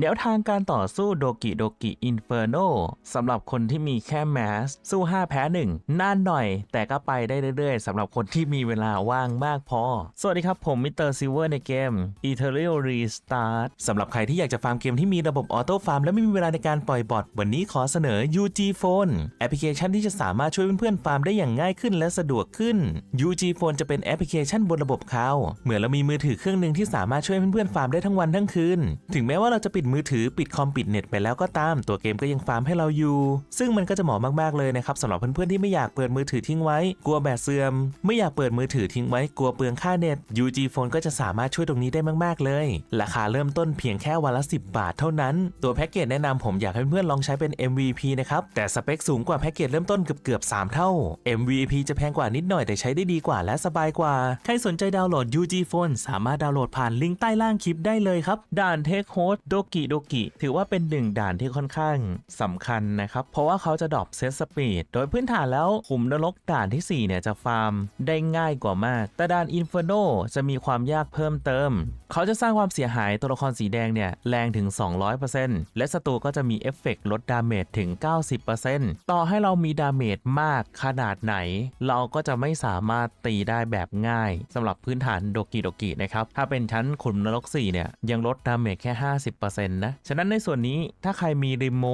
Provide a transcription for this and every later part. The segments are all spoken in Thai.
แนวทางการต่อสู้โดกิโดกิอินเฟอร์โนสำหรับคนที่มีแค่แมส สู้ 5 แพ้ 1 นานหน่อย แต่ก็ไปได้เรื่อยๆสำหรับคนที่มีเวลาว่างมากพอ สวัสดีครับผมมิสเตอร์ซิเวอร์ในเกม e t e r i a l Restart สำหรับใครที่อยากจะฟาร์มเกมที่มีระบบออโต้ฟาร์มและไม่มีเวลาในการปล่อยบอทวันนี้ขอเสนอ UG Phone แอปพลิเคชันที่จะสามารถช่วยเพื่อนๆฟาร์มได้อย่างง่ายขึ้นและสะดวกขึ้น UG Phone จะเป็นแอปพลิเคชันบนระบบเขาเหมือนเรามีมือถือเครื่องหนึ่งที่สามารถช่วยเพื่อนๆฟาร์มได้ทั้งวันทั้งคืนถึงแม้ว่าเราจะปิดมือถือปิดคอมปิดเน็ตไปแล้วก็ตาม ตัวเกมก็ยังฟาร์มให้เราอยู่ ซึ่งมันก็จะเหมาะมากๆเลยนะครับสำหรับเพื่อนๆที่ไม่อยากเปิดมือถือทิ้งไว้ กลัวแบตเสื่อม ไม่อยากเปิดมือถือทิ้งไว้กลัวเปลืองค่าเน็ต UG Phone ก็จะสามารถช่วยตรงนี้ได้มากๆเลย ราคาเริ่มต้นเพียงแค่วันละ 10 บาทเท่านั้น ตัวแพ็กเกจแนะนำผมอยากให้เพื่อนๆลองใช้เป็น MVP นะครับแต่สเปคสูงกว่าแพ็กเกจเริ่มต้นเกือบเกือบๆ3เท่า MVP จะแพงกว่านิดหน่อยแต่ใช้ได้ดีกว่าและสบายกว่า ใครสนใจดาวน์โหลด UG Phone สามารถดาวน์โหลดผ่านลิงก์ใต้ล่างคลิปได้เลยครับด่าน Take Host โดกิโดกิถือว่าเป็นหนึ่งด่านที่ค่อนข้างสำคัญนะครับ เพราะว่าเขาจะดรอปเซตสปีด โดยพื้นฐานแล้วขุมนรกด่านที่ 4 เนี่ยจะฟาร์มได้ง่ายกว่ามาก แต่ด่าน Inferno จะมีความยากเพิ่มเติม เขาจะสร้างความเสียหายตัวละครสีแดงเนี่ยแรงถึง 200%และศัตรูก็จะมีเอฟเฟกต์ลดดาเมจถึง 90%ต่อให้เรามีดาเมจมากขนาดไหน เราก็จะไม่สามารถตีได้แบบง่ายสำหรับพื้นฐานโดกิโดกินะครับถ้าเป็นชั้นขุมนรก4เนี่ยยังลดดาเมจแค่ 50%นะฉะนั้นในส่วนนี้ถ้าใครมีริโม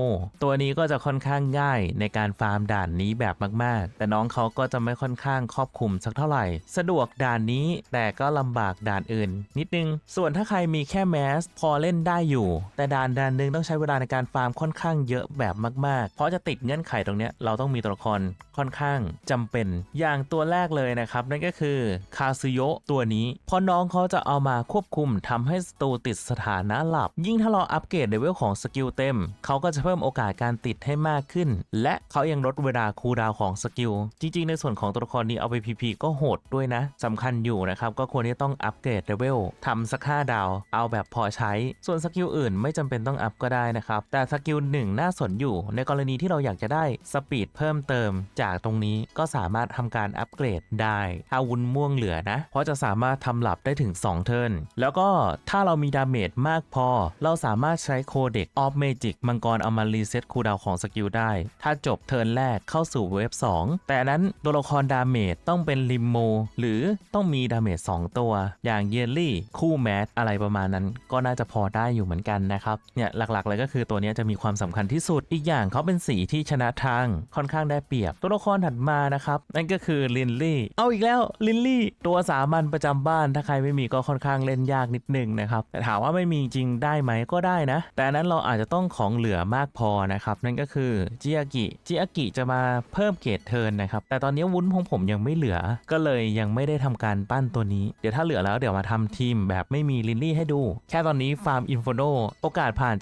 ตัวนี้ก็จะค่อนข้างง่ายในการฟาร์มด่านนี้แบบมาก ๆ แต่น้องเขาก็จะไม่ค่อนข้างครอบคลุมสักเท่าไหร่ สะดวกด่านนี้แต่ก็ลำบากด่านอื่น นิดนึง ส่วนถ้าใครมีแค่แมสพอเล่นได้อยู่ แต่ด่านด่านหนึ่งต้องใช้เวลาในการฟาร์มค่อนข้างเยอะแบบมาก ๆ เพราะจะติดเงื่อนไขตรงนี้เราต้องมีตัวละครค่อนข้างจำเป็นอย่างตัวแรกเลยนะครับ นั่นก็คือคาซึโยตัวนี้พราะน้องเขาจะเอามาควบคุมทำให้ศัตรูติดสถานะหลับยิ่งถ้าเราอัปเกรดเลเวลของสกิลเต็ม เขาก็จะเพิ่มโอกาสการติดให้มากขึ้น และเขายังลดเวลาคูลดาวของสกิล จริงๆ ในส่วนของตัวละครนี้เอาไป PP ก็โหดด้วยนะสำคัญอยู่นะครับ ก็ควรที่ต้องอัปเกรดเลเวลทำสัก5ดาว เอาแบบพอใช้ ส่วนสกิลอื่นไม่จำเป็นต้องอัพก็ได้นะครับ แต่สกิลหนึ่งน่าสนอยู่ ในกรณีที่เราอยากจะได้สปีดเพิ่มเติม จากตรงนี้ก็สามารถทำการอัปเกรดได้ถ้าวุ้นม่วงเหลือนะ เพราะจะสามารถทำหลับได้ถึง 2 เทิร์นแล้วก็ถ้าเรามีดาเมจมากพอเราสามารถใช้โคเด็กออฟเมจิกมังกรเอามารีเซ็ตคูดาวของสกิลได้ ถ้าจบเทิร์นแรกเข้าสู่เวฟ2 แต่นั้นตัวละครดาเมจต้องเป็นลิมโมหรือต้องมีดาเมจ2ตัว อย่างเยลลี่ คู่แมทอะไรประมาณนั้น ก็น่าจะพอได้อยู่เหมือนกันนะครับ เนี่ยหลักๆ เลยก็คือตัวนี้จะมีความสำคัญที่สุด อีกอย่างเขาเป็นสีที่ชนะทางค่อนข้างได้เปรียบ ตัวละครถัดมานะครับ นั่นก็คือลินลี่ เอาอีกแล้วลินลี่ ตัวสามัญประจำบ้าน ถ้าใครไม่มีก็ค่อนข้างเล่นยากนิดนึงนะครับแต่ถามว่าไม่มีจริงได้ไหมก็ได้นะ แต่นั้นเราอาจจะต้องของเหลือมากพอนะครับนั่นก็คือจิอากิจิอากิจะมาเพิ่มเกรดเทิร์นนะครับแต่ตอนนี้วุ้นของผมยังไม่เหลือ ก็เลยยังไม่ได้ทำการปั้นตัวนี้ เดี๋ยวถ้าเหลือแล้วเดี๋ยวมาทำทีมแบบไม่มีลินลี่ให้ดู แค่ตอนนี้ฟาร์มอินโฟโนโอกาสผ่าน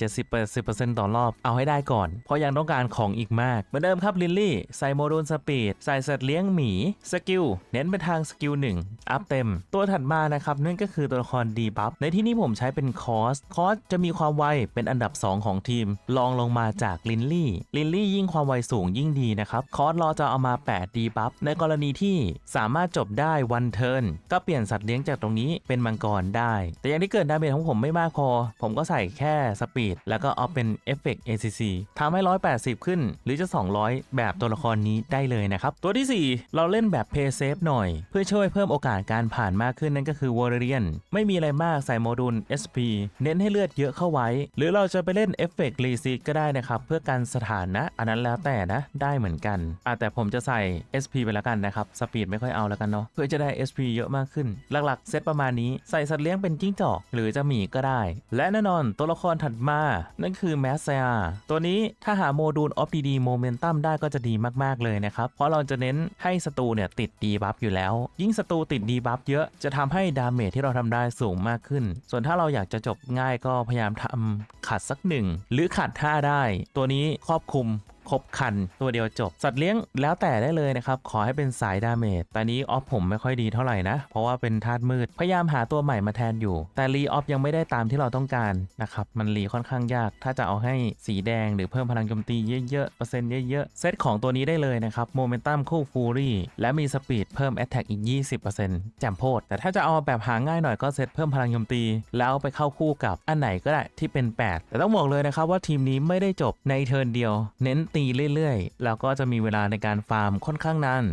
70-80%ต่อรอบเอาให้ได้ก่อน เพราะยังต้องการของอีกมาก เหมือนเดิมครับลินลี่ใส่โมดูลสปีดใส่สัตว์เลี้ยงหมีสกิลเน้นไปทางสกิล1อัพเต็ม ตัวถัดมานะครับนั่นก็คือตัวละครดีบัฟในที่นี้ผมใช้เป็นคอสคอสจะมีความไวเป็นอันดับ 2 ของทีมรองลงมาจากลินลี่ ลินลี่ยิ่งความไวสูงยิ่งดีนะครับ คอร์สราจะเอามา 8 ดีบัฟ ในกรณีที่สามารถจบได้วันเทิร์นก็เปลี่ยนสัตว์เลี้ยงจากตรงนี้เป็นมังกรได้ แต่อย่างที่เกิดดาเมจของผมไม่มากพอ ผมก็ใส่แค่สปีด แล้วก็เอาเป็นเอฟเฟกต์ ACC ทำให้ 180 ขึ้น หรือจะ 200 แบบตัวละครนี้ได้เลยนะครับ ตัวที่ 4 เราเล่นแบบเพย์เซฟหน่อย เพื่อช่วยเพิ่มโอกาสการผ่านมากขึ้นนั่นก็คือวอร์เรียนไม่มีอะไรมากใส่โมดูล SP เน้นให้เลือดเยอะเข้าไว้ หรือเราจะไปเล่นเอฟเฟกต์รีซีก็ได้นะครับ เพื่อการสถานะ อันนั้นแล้วแต่นะ ได้เหมือนกันอะแต่ผมจะใส่ SP ไปแล้วกันนะครับ สปีดไม่ค่อยเอาแล้วกันเนาะ เพื่อจะได้ SP เยอะมากขึ้น หลักๆ เซตประมาณนี้ ใส่สัตว์เลี้ยงเป็นจิ้งจอก หรือจะหมีก็ได้ และแน่นอนตัวละครถัดมา นั่นคือแมสเซียตัวนี้ถ้าหาโมดูลออฟดีดีโมเมนตัมได้ก็จะดีมากๆเลยนะครับ เพราะเราจะเน้นให้ศัตรูเนี่ยติดดีบัฟอยู่แล้ว ยิ่งศัตรูติดดีบัฟเยอะ จะทำให้ดาเมจที่เราทำได้สูงมากขึ้น ส่วนถ้าเราอยากจะจบง่ายก็พยายามทำขาดสักหนึ่งหรือขาดท่าได้ ตัวนี้ครอบคลุม ครบคัน ตัวเดียวจบ สัตว์เลี้ยงแล้วแต่ได้เลยนะครับ ขอให้เป็นสายดาเมจแต่นี้ออฟผมไม่ค่อยดีเท่าไหร่นะ เพราะว่าเป็นธาตุมืด พยายามหาตัวใหม่มาแทนอยู่ แต่รีออฟยังไม่ได้ตามที่เราต้องการนะครับ มันรีค่อนข้างยาก ถ้าจะเอาให้สีแดงหรือเพิ่มพลังโจมตีเยอะๆเปอร์เซ็นต์เยอะๆ เซตของตัวนี้ได้เลยนะครับโมเมนตัมคู่ฟูรี่และมีสปีดเพิ่มแอตแทกอีก 20%แจ่มโพดแต่ถ้าจะเอาแบบหาง่ายหน่อยก็เซตเพิ่มพลังโจมตี แล้วไปเข้าคู่กับอันไหนก็ได้ที่เป็น 8 แต่ต้องบอกเลยนะครับว่าทีมนี้ไม่ได้จบในเทิร์นเดียว เน้นตีเรื่อยๆ แล้วก็จะมีเวลาในการฟาร์มค่อนข้างนาน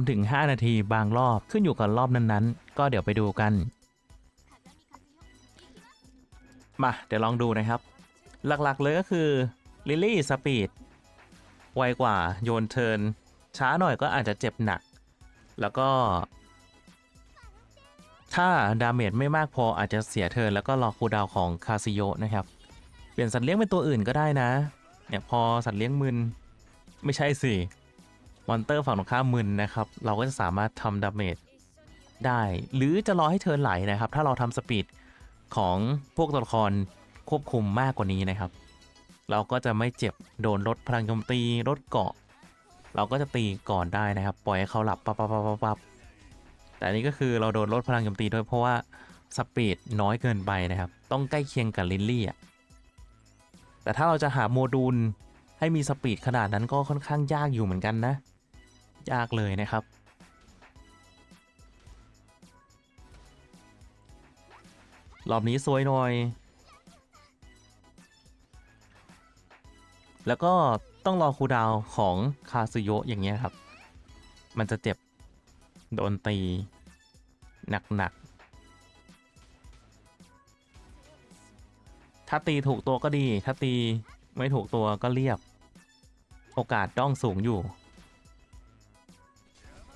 3-5 นาทีบางรอบขึ้นอยู่กับรอบนั้นๆ ก็เดี๋ยวไปดูกัน มาเดี๋ยวลองดูนะครับ หลักๆเลยก็คือลิลลี่สปีดไวกว่าโยนเทิร์นช้าหน่อยก็อาจจะเจ็บหนัก แล้วก็ ถ้าดาเมจไม่มากพออาจจะเสียเทิร์นแล้วก็รอคูดาวของคาซิโยนะครับ เปลี่ยนสัตว์เลี้ยงเป็นตัวอื่นก็ได้นะ เนี่ยพอสัตว์เลี้ยงมึนไม่ใช่สิมอนเตอร์ฝั่งตรงข้ามมึนนะครับ เราก็จะสามารถทำดาเมจได้ หรือจะรอให้เทินไหลนะครับ ถ้าเราทำสปีดของพวกตัวละครควบคุมมากกว่านี้นะครับ เราก็จะไม่เจ็บโดนลดพลังโจมตีลดเกาะ เราก็จะตีก่อนได้นะครับ ปล่อยให้เขาหลับปั๊บปั๊บปั๊บปั๊บปแต่นนี้ก็คือเราโดนลดพลังโจมตีด้วยเพราะว่าสปีดน้อยเกินไปนะครับ ต้องใกล้เคียงกับลินลี่อะ แต่ถ้าเราจะหาโมดูลให้มีสปีดขนาดนั้นก็ค่อนข้างยากอยู่เหมือนกันนะ ยากเลยนะครับ รอบนี้สวยหน่อย แล้วก็ต้องรอคูดาวของคาซึโยะอย่างเงี้ยครับ มันจะเจ็บ โดนตี หนัก ถ้าตีถูกตัวก็ดี ถ้าตีไม่ถูกตัวก็เรียบ โอกาสด้องสูงอยู่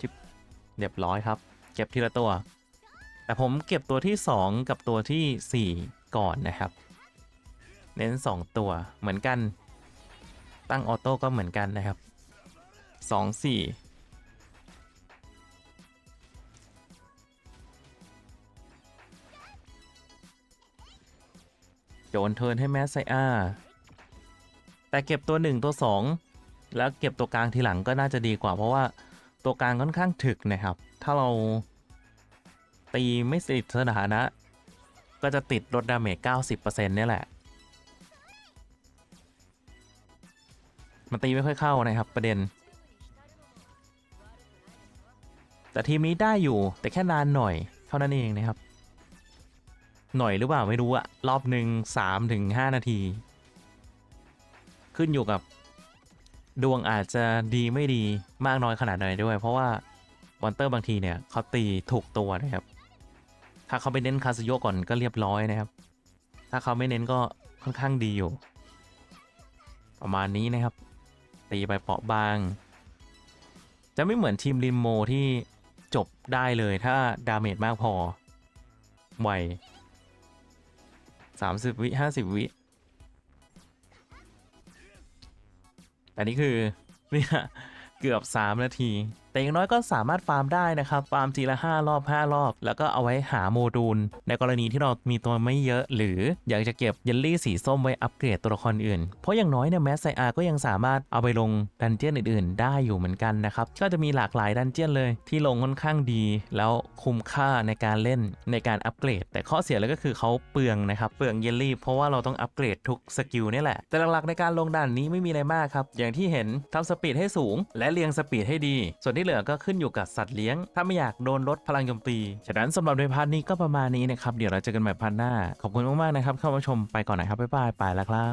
ทิปเรียบร้อยครับ เก็บทีละตัว แต่ผมเก็บตัวที่ 2 กับตัวทีสี่ 4 ก่อนนะครับ เน้น 2 ตัวเหมือนกัน ตั้งออโต้ก็เหมือนกันนะครับ 2 4 โจนเทิร์นให้แมสไซอาแต่เก็บตัว 1 ตัว 2 แล้วเก็บตัวกลางทีหลังก็น่าจะดีกว่า เพราะว่าตัวกลางค่อนข้างถึกนะครับ ถ้าเราตีไม่ติดสถานะ ก็จะติดลดดาเมจ90%เนี่ยแหละ มันตีไม่ค่อยเข้านะครับประเด็น แต่ทีมนี้ได้อยู่แต่แค่นานหน่อยเท่านั้นเองนะครับ หน่อยหรือเปล่าไม่รู้อะรอบหนึ่ง3ถึง5นาที ขึ้นอยู่กับ ดวงอาจจะดีไม่ดีมากน้อยขนาดไหนด้วย เพราะว่ามอนเตอร์บางทีเนี่ยเขาตีถูกตัวนะครับ ถ้าเขาไปเน้นคาสโยก่อนก็เรียบร้อยนะครับ ถ้าเขาไม่เน้นก็ค่อนข้างดีอยู่ ประมาณนี้นะครับ ตีไปเปราะบาง จะไม่เหมือนทีมริมโมที่จบได้เลยถ้าดาเมจมากพอไว 30วิ50วิแต่นี่คือเนี่ยเกือบ3นาที แต่อย่างน้อยก็สามารถฟาร์มได้นะครับฟาร์มทีละ 5 รอบ 5 รอบ แล้วก็เอาไว้หาโมดูล ในกรณีที่เรามีตัวไม่เยอะ หรืออยากจะเก็บเยลลี่สีส้มไว้อัปเกรดตัวละครอื่น เพราะอย่างน้อยเนี่ยแมสไซอาก็ยังสามารถเอาไปลงดันเจี้ยนอื่นๆ ได้อยู่เหมือนกันนะครับก็จะมีหลากหลายดันเจี้ยนเลย ที่ลงค่อนข้างดี แล้วคุ้มค่าในการเล่นในการอัปเกรด แต่ข้อเสียเลยก็คือเขาเปลืองนะครับเปลืองเยลลี่เพราะว่าเราต้องอัปเกรดทุกสกิลนี่แหละแต่หลักๆในการลงด่านนี้ไม่มีอะไรมากครับอย่างที่เห็นทำสปีดให้สูง และเรียงสปีดให้ดี ส่วนที่เหลือก็ขึ้นอยู่กับสัตว์เลี้ยง ถ้าไม่อยากโดนลดพลังโจมตี ฉะนั้นสำหรับในพาร์ทนี้ก็ประมาณนี้นะครับ เดี๋ยวเราเจอกันใหม่พาร์ทหน้า ขอบคุณมากๆนะครับเข้ามาชมไปก่อนนะครับบ๊ายบายไปแล้วครับ